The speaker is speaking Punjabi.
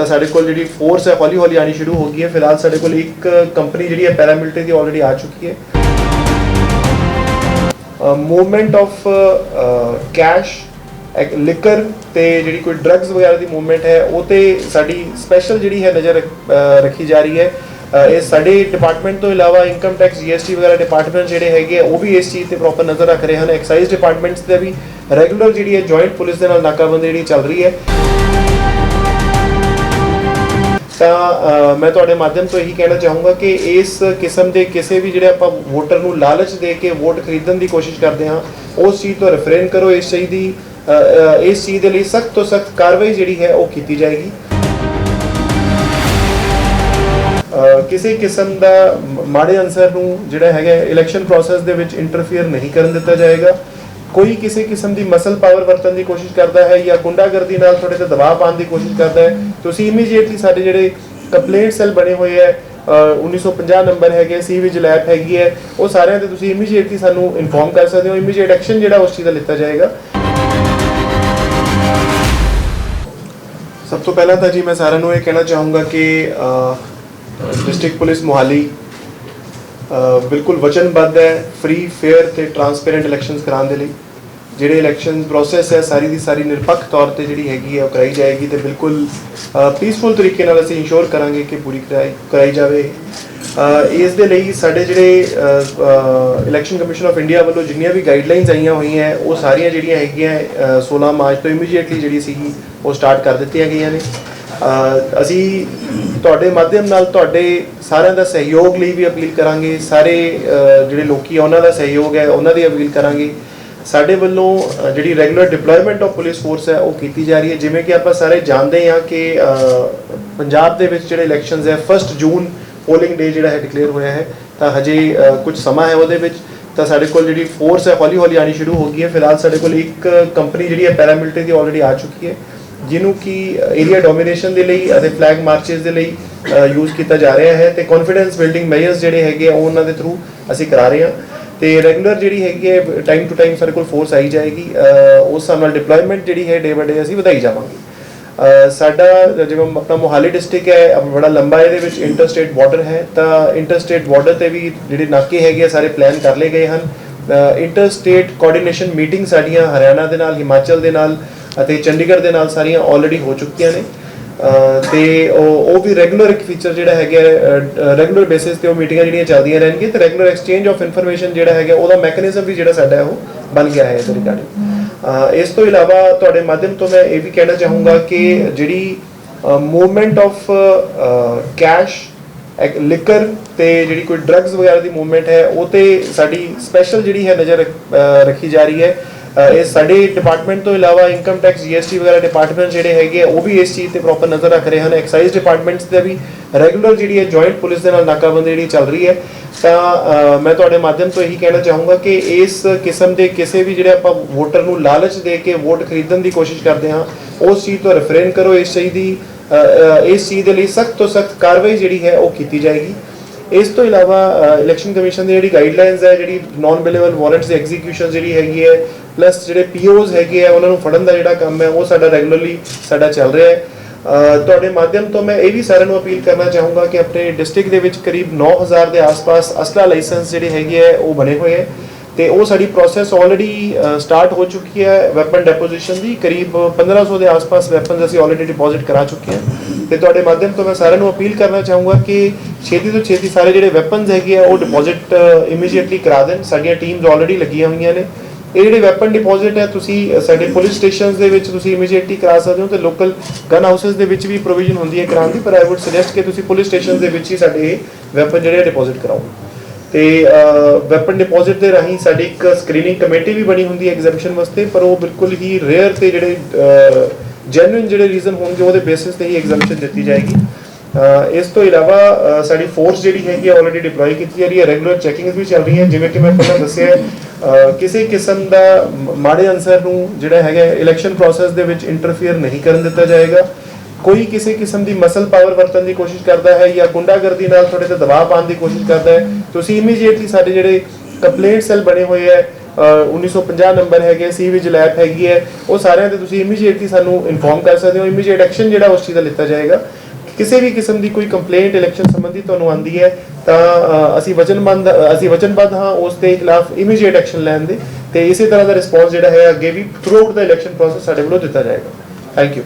ਤਾਂ ਸਾਡੇ ਕੋਲ ਜਿਹੜੀ ਫੋਰਸ ਹੈ ਹੌਲੀ ਹੌਲੀ ਆਣੀ ਸ਼ੁਰੂ ਹੋ ਗਈ ਹੈ। ਫਿਲਹਾਲ ਸਾਡੇ ਕੋਲ ਇੱਕ ਕੰਪਨੀ ਜਿਹੜੀ ਹੈ ਪੈਰਾਮਿਲਟਰੀ ਦੀ ਆਲਰੇਡੀ ਆ ਚੁੱਕੀ ਹੈ। ਮੂਵਮੈਂਟ ਆਫ ਕੈਸ਼ ਲਿਕਰ ਤੇ ਜਿਹੜੀ ਕੋਈ ਡਰੱਗਸ ਵਗੈਰਾ ਦੀ ਮੂਵਮੈਂਟ ਹੈ ਉਹ ਤੇ ਸਾਡੀ ਸਪੈਸ਼ਲ ਜਿਹੜੀ ਹੈ ਨਜ਼ਰ ਰੱਖੀ ਜਾ ਰਹੀ ਹੈ। ਇਹ ਸਾਡੇ ਡਿਪਾਰਟਮੈਂਟ ਤੋਂ ਇਲਾਵਾ ਇਨਕਮ ਟੈਕਸ ਜੀਐਸਟੀ ਵਗੈਰਾ ਡਿਪਾਰਟਮੈਂਟ ਜਿਹੜੇ ਹੈਗੇ ਆ, ਉਹ ਵੀ ਇਸ ਚੀਜ਼ ਤੇ ਪ੍ਰੋਪਰ ਨਜ਼ਰ ਰੱਖ ਰਹੇ ਹਨ। ਐਕਸਾਈਜ਼ ਡਿਪਾਰਟਮੈਂਟਸ ਤੇ ਵੀ ਰੈਗੂਲਰ ਜਿਹੜੀ ਹੈ ਜੁਆਇੰਟ ਪੁਲਿਸ ਦੇ ਨਾਲ ਨਾਕਾਬੰਦੀ ਜਿਹੜੀ ਚੱਲ ਰਹੀ ਹੈ। ਤਾਂ ਮੈਂ ਤੁਹਾਡੇ ਮਾਧਿਅਮ ਤੋਂ ਇਹੀ ਕਹਿਣਾ ਚਾਹੂੰਗਾ ਕਿ ਇਸ ਕਿਸਮ ਦੇ ਕਿਸੇ ਵੀ ਜਿਹੜੇ ਆਪਾਂ ਵੋਟਰ ਨੂੰ ਲਾਲਚ ਦੇ ਕੇ ਵੋਟ ਖਰੀਦਣ ਦੀ ਕੋਸ਼ਿਸ਼ ਕਰਦੇ ਹਾਂ, ਉਸ ਚੀਜ਼ ਤੋਂ ਰਿਫਰੇਨ ਕਰੋ ਇਸ ਚੀਜ਼ ਦੀ ਇਸ ਚੀਜ਼ ਦੇ ਲਈ ਸਖਤ ਤੋਂ ਸਖਤ ਕਾਰਵਾਈ ਜਿਹੜੀ ਹੈ ਉਹ ਕੀਤੀ ਜਾਏਗੀ। ਕਿਸੇ ਕਿਸਮ ਦਾ ਮਾੜੇ ਅਨਸਰ ਨੂੰ ਜਿਹੜਾ ਹੈਗਾ ਇਲੈਕਸ਼ਨ ਪ੍ਰੋਸੈਸ ਦੇ ਵਿੱਚ ਇੰਟਰਫੇਅਰ ਨਹੀਂ ਕਰਨ ਦਿੱਤਾ ਜਾਏਗਾ। ਕੋਈ ਕਿਸੇ ਕਿਸਮ ਦੀ ਮਸਲ ਪਾਵਰ ਵਰਤਣ ਦੀ ਕੋਸ਼ਿਸ਼ ਕਰਦਾ ਹੈ ਜਾਂ ਗੁੰਡਾਗਰਦੀ ਨਾਲ ਤੁਹਾਡੇ ਤੇ ਦਬਾਅ ਪਾਉਣ ਦੀ ਕੋਸ਼ਿਸ਼ ਕਰਦਾ ਹੈ, ਤੁਸੀਂ ਇਮੀਡੀਏਟਲੀ ਸਾਡੇ ਜਿਹੜੇ ਕੰਪਲੇਂਟ ਸੈੱਲ ਬਣੇ ਹੋਏ ਹੈ, ਅਹ 1950 ਨੰਬਰ ਹੈਗੇ ਸੀ ਵਿਜ ਲੈਬ ਹੈਗੀ ਹੈ, ਉਹ ਸਾਰਿਆਂ ਤੇ ਤੁਸੀਂ ਇਮੀਡੀਏਟਲੀ ਸਾਨੂੰ ਇਨਫੋਰਮ ਕਰ ਸਕਦੇ ਹੋ ਇਮੀਡੀਏਟ ਐਕਸ਼ਨ ਜਿਹੜਾ ਉਸ ਚੀਜ਼ ਦਾ ਲਿੱਤਾ ਜਾਏਗਾ। ਸਭ ਤੋਂ ਪਹਿਲਾਂ ਤਾਂ ਜੀ ਮੈਂ ਸਾਰਿਆਂ ਨੂੰ ਇਹ ਕਹਿਣਾ ਚਾਹੂੰਗਾ ਕਿ ਡਿਸਟ੍ਰਿਕਟ ਪੁਲਿਸ ਮੋਹਾਲੀ ਬਿਲਕੁਲ ਵਚਨਬੱਧ ਹੈ ਫ੍ਰੀ ਫੇਅਰ ਤੇ ਟਰਾਂਸਪੇਰੈਂਟ ਇਲੈਕਸ਼ਨਸ ਕਰਾਉਣ ਦੇ ਲਈ। ਜਿਹੜੇ ਇਲੈਕਸ਼ਨ ਪ੍ਰੋਸੈਸ ਹੈ ਸਾਰੀ ਦੀ ਸਾਰੀ ਨਿਰਪੱਖ ਤੌਰ ਤੇ ਜਿਹੜੀ ਹੈਗੀ ਹੈ ਉਹ ਕਰਾਈ ਜਾਏਗੀ ਤੇ ਬਿਲਕੁਲ ਪੀਸਫੁਲ ਤਰੀਕੇ ਨਾਲ ਅਸੀਂ ਇੰਸ਼ੋਰ ਕਰਾਂਗੇ ਕਿ ਪੂਰੀ ਕਰਾਈ ਕਰਾਈ ਜਾਵੇ। ਇਸ ਦੇ ਲਈ ਸਾਡੇ ਜਿਹੜੇ ਇਲੈਕਸ਼ਨ ਕਮਿਸ਼ਨ ਆਫ ਇੰਡੀਆ ਵੱਲੋਂ ਜਿੰਨੀਆਂ ਵੀ ਗਾਈਡਲਾਈਨਸ ਆਈਆਂ ਹੋਈਆਂ ਉਹ ਸਾਰੀਆਂ ਜਿਹੜੀਆਂ ਹੈਗੀਆਂ ਅ, 16 ਮਾਰਚ ਤੋਂ ਇਮੀਡੀਏਟਲੀ ਜਿਹੜੀ ਸੀਗੀ ਉਹ ਸਟਾਰਟ ਕਰ ਦਿੱਤੀਆਂ ਗਈਆਂ ਨੇ। ਅਸੀਂ ਤੁਹਾਡੇ ਮਾਧਿਅਮ ਨਾਲ ਤੁਹਾਡੇ ਸਾਰਿਆਂ ਦਾ ਸਹਿਯੋਗ ਲਈ ਵੀ ਅਪੀਲ ਕਰਾਂਗੇ। ਸਾਰੇ ਜਿਹੜੇ ਲੋਕੀ ਆ ਉਹਨਾਂ ਦਾ ਸਹਿਯੋਗ ਹੈ ਉਹਨਾਂ ਦੀ ਅਪੀਲ ਕਰਾਂਗੇ। ਸਾਡੇ ਵੱਲੋਂ ਜਿਹੜੀ regular deployment of police force ਹੈ, ਉਹ ਕੀਤੀ ਜਾ ਰਹੀ ਹੈ। ਜਿਵੇਂ ਕਿ ਆਪਾਂ ਸਾਰੇ ਜਾਣਦੇ ਹਾਂ ਕਿ ਪੰਜਾਬ ਦੇ ਵਿੱਚ ਜਿਹੜੇ ਇਲੈਕਸ਼ਨਸ ਹੈ 1 ਜੂਨ ਪੋਲਿੰਗ ਡੇ ਜਿਹੜਾ ਹੈ ਡਿਕਲੇਅਰ ਹੋਇਆ ਹੈ। ਤਾਂ ਹਜੇ ਕੁਝ ਸਮਾਂ ਹੈ ਉਹਦੇ ਵਿੱਚ। ਤਾਂ ਸਾਡੇ ਕੋਲ ਜਿਹੜੀ ਫੋਰਸ ਹੈ ਹੌਲੀ ਹੌਲੀ ਆਣੀ ਸ਼ੁਰੂ ਹੋ ਗਈ ਹੈ। ਫਿਲਹਾਲ ਸਾਡੇ ਕੋਲ ਇੱਕ ਕੰਪਨੀ ਜਿਹੜੀ ਹੈ ਪੈਰਾਮਿਲਟਰੀ ਦੀ ਆਲਰੇਡੀ ਆ ਚੁੱਕੀ ਹੈ, ਜਿਹਨੂੰ ਕਿ ਏਰੀਆ ਡੋਮੀਨੇਸ਼ਨ ਦੇ ਲਈ ਅਤੇ ਫਲੈਗ ਮਾਰਚਸ ਦੇ ਲਈ ਯੂਜ਼ ਕੀਤਾ ਜਾ ਰਿਹਾ ਹੈ। ਤੇ ਕੌਨਫੀਡੈਂਸ ਬਿਲਡਿੰਗ ਮੈਜਰਸ ਜਿਹੜੇ ਹੈਗੇ ਆ, ਉਹ ਉਹਨਾਂ ਦੇ ਥਰੂ ਅਸੀਂ ਕਰਾ ਰਹੇ ਹਾਂ। ਤੇ ਰੈਗੂਲਰ ਜਿਹੜੀ ਹੈਗੀ ਹੈ ਟਾਈਮ ਟੂ ਟਾਈਮ ਸਾਡੇ ਕੋਲ ਫੋਰਸ ਆਈ ਜਾਏਗੀ ਉਸ ਹਿਸਾਬ ਨਾਲ ਡਿਪਲੋਇਮੈਂਟ ਜਿਹੜੀ ਹੈ ਡੇ ਬਾਏ ਡੇ ਅਸੀਂ ਵਧਾਈ ਜਾਵਾਂਗੇ। ਸਾਡਾ, ਜਿਵੇਂ ਆਪਣਾ ਮੋਹਾਲੀ ਡਿਸਟ੍ਰਿਕਟ ਹੈ ਬੜਾ ਲੰਬਾ ਇਹਦੇ ਵਿੱਚ ਇੰਟਰ ਸਟੇਟ ਬਾਰਡਰ ਹੈ, ਤਾਂ ਇੰਟਰਸਟੇਟ ਬਾਰਡਰ ਤੇ ਵੀ ਜਿਹੜੇ ਨਾਕੇ ਹੈਗੇ ਆ, ਸਾਰੇ ਪਲਾਨ ਕਰ ਲਏ ਗਏ ਹਨ। ਇੰਟਰਸਟੇਟ ਕੋਆਰਡੀਨੇਸ਼ਨ ਮੀਟਿੰਗ ਸਾਡੀਆਂ ਹਰਿਆਣਾ ਦੇ ਨਾਲ, ਹਿਮਾਚਲ ਦੇ ਨਾਲ ਅਤੇ ਚੰਡੀਗੜ੍ਹ ਦੇ ਨਾਲ ਸਾਰੀਆਂ ਆਲਰੇਡੀ ਹੋ ਚੁੱਕੀਆਂ ਨੇ। ਤੇ ਉਹ ਉਹ ਵੀ ਰੈਗੂਲਰ ਇੱਕ ਫੀਚਰ ਜਿਹੜਾ ਹੈਗਾ ਰੈਗੂਲਰ ਬੇਸਿਸ ਤੇ ਉਹ ਮੀਟਿੰਗਾਂ ਜਿਹੜੀਆਂ ਚੱਲਦੀਆਂ ਰਹਿਣਗੀਆਂ ਤੇ ਰੈਗੂਲਰ ਐਕਸਚੇਂਜ ਆਫ ਇਨਫੋਰਮੇਸ਼ਨ ਜਿਹੜਾ ਹੈਗਾ, ਉਹਦਾ ਮੈਕੈਨਿਜ਼ਮ ਵੀ ਜਿਹੜਾ ਸਾਡਾ ਉਹ ਬਣ ਗਿਆ ਹੈ ਇਹਦੇ ਰਿਗਾਰਡਿੰਗ ਇਸ ਤੋਂ ਇਲਾਵਾ ਤੁਹਾਡੇ ਮਾਧਿਅਮ ਤੋਂ ਮੈਂ ਇਹ ਵੀ ਕਹਿਣਾ ਚਾਹੂੰਗਾ ਕਿ ਜਿਹੜੀ ਮੂਵਮੈਂਟ ਆਫ ਕੈਸ਼ ਲਿਕਰ ਤੇ ਜਿਹੜੀ ਕੋਈ ਡਰੱਗਸ ਵਗੈਰਾ ਦੀ ਮੂਵਮੈਂਟ ਹੈ, ਉਹ ਤੇ ਸਾਡੀ ਸਪੈਸ਼ਲ ਜਿਹੜੀ ਹੈ ਨਜ਼ਰ ਰੱਖ- ਰੱਖੀ ਜਾ ਰਹੀ ਹੈ। ਇਹ ਸਾਡੇ ਡਿਪਾਰਟਮੈਂਟ ਤੋਂ ਇਲਾਵਾ ਇਨਕਮ ਟੈਕਸ ਜੀਐਸਟੀ ਵਗੈਰਾ ਡਿਪਾਰਟਮੈਂਟ ਜਿਹੜੇ ਹੈਗੇ ਆ, ਉਹ ਵੀ ਇਸ ਚੀਜ਼ ਤੇ ਪ੍ਰੋਪਰ ਨਜ਼ਰ ਰੱਖ ਰਹੇ ਹਨ। ਐਕਸਾਈਜ਼ ਡਿਪਾਰਟਮੈਂਟਸ ਦੇ ਵੀ ਰੈਗੂਲਰ ਜਿਹੜੀ ਹੈ ਜੁਆਇੰਟ ਪੁਲਿਸ ਦੇ ਨਾਲ ਨਾਕਾਬੰਦੀ ਜਿਹੜੀ ਚੱਲ ਰਹੀ ਹੈ। ਤਾਂ ਮੈਂ ਤੁਹਾਡੇ ਮਾਧਿਅਮ ਤੋਂ ਇਹੀ ਕਹਿਣਾ ਚਾਹੂੰਗਾ ਕਿ ਇਸ ਕਿਸਮ ਦੇ ਕਿਸੇ ਵੀ ਜਿਹੜੇ ਆਪਾਂ ਵੋਟਰ ਨੂੰ ਲਾਲਚ ਦੇ ਕੇ ਵੋਟ ਖਰੀਦਣ ਦੀ ਕੋਸ਼ਿਸ਼ ਕਰਦੇ ਹਾਂ ਉਸ ਚੀਜ਼ ਤੋਂ ਰਿਫਰੇਨ ਕਰੋ। ਇਸ ਚੀਜ਼ ਦੀ ਇਸ ਚੀਜ਼ ਦੇ ਲਈ ਸਖਤ ਤੋਂ ਸਖਤ ਕਾਰਵਾਈ ਜਿਹੜੀ ਹੈ ਉਹ ਕੀਤੀ ਜਾਏਗੀ। ਇਸ ਤੋਂ ਇਲਾਵਾ ਇਲੈਕਸ਼ਨ ਕਮਿਸ਼ਨ ਦੀ ਜਿਹੜੀ ਗਾਈਡਲਾਈਨਸ ਹੈ ਜਿਹੜੀ ਨਾਨ ਬਿਲੇਬਲ ਵਾਰੰਟਸ ਦੀ ਐਗਜ਼ੀਕਿਊਸ਼ਨ ਜਿਹੜੀ ਹੈਗੀ ਹੈ ਪਲੱਸ ਜਿਹੜੇ ਪੀਓਜ਼ ਹੈਗੇ ਆ, ਉਹਨਾਂ ਨੂੰ ਫੜਨ ਦਾ ਜਿਹੜਾ ਕੰਮ ਹੈ, ਉਹ ਸਾਡਾ ਰੈਗੂਲਰਲੀ ਸਾਡਾ ਚੱਲ ਰਿਹਾ ਹੈ। ਤੁਹਾਡੇ ਮਾਧਿਅਮ ਤੋਂ ਮੈਂ ਇਹ ਵੀ ਸਾਰਿਆਂ ਨੂੰ ਅਪੀਲ ਕਰਨਾ ਚਾਹੂੰਗਾ ਕਿ ਆਪਣੇ ਡਿਸਟ੍ਰਿਕਟ ਦੇ ਵਿੱਚ ਕਰੀਬ 9000 ਦੇ ਆਸ-ਪਾਸ ਅਸਲਾ ਲਾਇਸੈਂਸ ਜਿਹੜੇ ਹੈਗੇ ਆ, ਉਹ ਬਣੇ ਹੋਏ ਹੈ। ਤੇ ਉਹ ਸਾਡੀ ਪ੍ਰੋਸੈਸ ਆਲਰੇਡੀ ਸਟਾਰਟ ਹੋ ਚੁੱਕੀ ਹੈ ਵੈਪਨ ਡੈਪੋਜੀਸ਼ਨ ਦੀ। ਕਰੀਬ 1500 ਦੇ ਆਸ-ਪਾਸ ਵੈਪਨਸ ਅਸੀਂ ਆਲਰੇਡੀ ਡਿਪੋਜ਼ਿਟ ਕਰਾ ਚੁੱਕੇ ਹਾਂ। ਤੇ ਤੁਹਾਡੇ ਮਾਧਿਅਮ ਤੋਂ ਮੈਂ ਸਾਰਿਆਂ ਨੂੰ ਅਪੀਲ ਕਰਨਾ ਚਾਹੂੰਗਾ ਕਿ ਛੇਤੀ ਤੋਂ ਛੇਤੀ ਸਾਰੇ ਜਿਹੜੇ ਵੈਪਨਸ ਹੈਗੇ ਆ, ਉਹ ਡਿਪੋਜ਼ਿਟ ਇਮੀਡੀਏਟਲੀ ਕਰਾ ਦੇਣ। ਸਾਡੀਆਂ ਟੀਮਸ ਆਲਰੇਡੀ ਲੱਗੀਆਂ ਹੋਈਆਂ ਨੇ। ਇਹ ਜਿਹੜੇ ਵੈਪਨ ਡਿਪੋਜ਼ਿਟ ਹੈ, ਤੁਸੀਂ ਸਾਡੇ ਪੁਲਿਸ ਸਟੇਸ਼ਨਸ ਦੇ ਵਿੱਚ ਤੁਸੀਂ ਇਮੀਡੀਏਟਲੀ ਕਰਾ ਸਕਦੇ ਹੋ ਤੇ ਲੋਕਲ ਗਨ ਹਾਊਸਸ ਦੇ ਵਿੱਚ ਵੀ ਪ੍ਰੋਵੀਜ਼ਨ ਹੁੰਦੀ ਹੈ ਕਰਾਉਣ ਦੀ, ਪਰ ਆਈ ਊਡ ਸੁਜੈਸਟ ਕਿ ਤੁਸੀਂ ਪੁਲਿਸ ਸਟੇਸ਼ਨਸ ਦੇ ਵਿੱਚ ਹੀ ਸਾਡੇ ਵੈਪਨ ਜਿਹੜੇ ਡਿਪੋਜ਼ਿਟ ਕਰਾਓ। ਤੇ ਵੈਪਨ ਡਿਪੋਜ਼ਿਟ ਦੇ ਰਾਹੀਂ ਸਾਡੀ ਇੱਕ ਸਕਰੀਨਿੰਗ ਕਮੇਟੀ ਵੀ ਬਣੀ ਹੁੰਦੀ ਹੈ ਐਗਜ਼ੈਂਪਸ਼ਨ ਵਾਸਤੇ, ਪਰ ਉਹ ਬਿਲਕੁਲ ਹੀ ਰੇਅਰ ਤੇ ਜਿਹੜੇ ਜੈਨੂਇਨ ਜਿਹੜੇ ਰੀਜ਼ਨ ਹੋਣਗੇ, ਉਹਦੇ ਬੇਸਿਸ ਤੇ ਹੀ ਐਗਜ਼ੈਂਪਸ਼ਨ ਦਿੱਤੀ ਜਾਏਗੀ। ਇਸ ਤੋਂ ਇਲਾਵਾ ਸਾਡੀ ਫੋਰਸ ਜਿਹੜੀ ਹੈਗੀ ਆਲਰੇਡੀ ਡਿਪਲੋਏ ਕੀਤੀ ਜਾ ਰਹੀ ਹੈ। ਰੈਗੂਲਰ ਚੈਕਿੰਗਸ ਵੀ ਚੱਲ ਰਹੀਆਂ, ਜਿਵੇਂ ਕਿ ਮੈਂ ਪਹਿਲਾਂ ਦੱਸਿਆ ਕਿਸੇ ਕਿਸਮ ਦਾ ਮਾੜੇ ਅਨਸਰ ਨੂੰ ਜਿਹੜਾ ਹੈਗਾ ਇਲੈਕਸ਼ਨ ਪ੍ਰੋਸੈਸ ਦੇ ਵਿੱਚ ਇੰਟਰਫੇਅਰ ਨਹੀਂ ਕਰਨ ਦਿੱਤਾ ਜਾਏਗਾ। ਕੋਈ ਕਿਸੇ ਕਿਸਮ ਦੀ ਮਸਲ ਪਾਵਰ ਵਰਤਣ ਦੀ ਕੋਸ਼ਿਸ਼ ਕਰਦਾ ਹੈ ਜਾਂ ਗੁੰਡਾਗਰਦੀ ਨਾਲ ਤੁਹਾਡੇ ਤੇ ਦਬਾਅ ਪਾਉਣ ਦੀ ਕੋਸ਼ਿਸ਼ ਕਰਦਾ ਹੈ। ਤੁਸੀਂ ਇਮੀਡੀਏਟਲੀ ਸਾਡੇ ਜਿਹੜੇ ਕੰਪਲੇਂਟ ਸੈੱਲ ਬਣੇ ਹੋਏ ਹੈ, ਅਹ 1950 ਨੰਬਰ ਹੈਗੇ ਸੀ ਵਿਜਲ ਲੈਬ ਹੈਗੀ ਹੈ, ਉਹ ਸਾਰਿਆਂ ਤੇ ਤੁਸੀਂ ਇਮੀਡੀਏਟਲੀ ਸਾਨੂੰ ਇਨਫੋਰਮ ਕਰ ਸਕਦੇ ਹੋ। ਇਮੀਡੀਏਟ ਐਕਸ਼ਨ ਜਿਹੜਾ ਉਸ ਚੀਜ਼ ਦਾ ਲਿੱਤਾ ਜਾਏਗਾ। ਕਿਸੇ ਵੀ ਕਿਸਮ ਦੀ ਕੋਈ ਕੰਪਲੇਂਟ ਇਲੈਕਸ਼ਨ ਸੰਬੰਧੀ ਤੁਹਾਨੂੰ ਆਂਦੀ ਹੈ, ਤਾਂ ਅਸੀਂ ਵਚਨਬੰਦ ਅਸੀਂ ਵਚਨਬੱਧ ਹਾਂ, ਉਸ ਦੇ ਖਿਲਾਫ ਇਮੀਡੀਏਟ ਐਕਸ਼ਨ ਲੈਣ ਦੇ, ਤੇ ਇਸੇ ਤਰ੍ਹਾਂ ਦਾ ਰਿਸਪੌਂਸ ਜਿਹੜਾ ਹੈ, ਅੱਗੇ ਵੀ ਥਰੂ ਆਊਟ ਦਾ ਇਲੈਕਸ਼ਨ ਪ੍ਰੋਸੈਸ ਸਾਡੇ ਵੱਲੋਂ ਦਿੱਤਾ ਜਾਏਗਾ। Thank you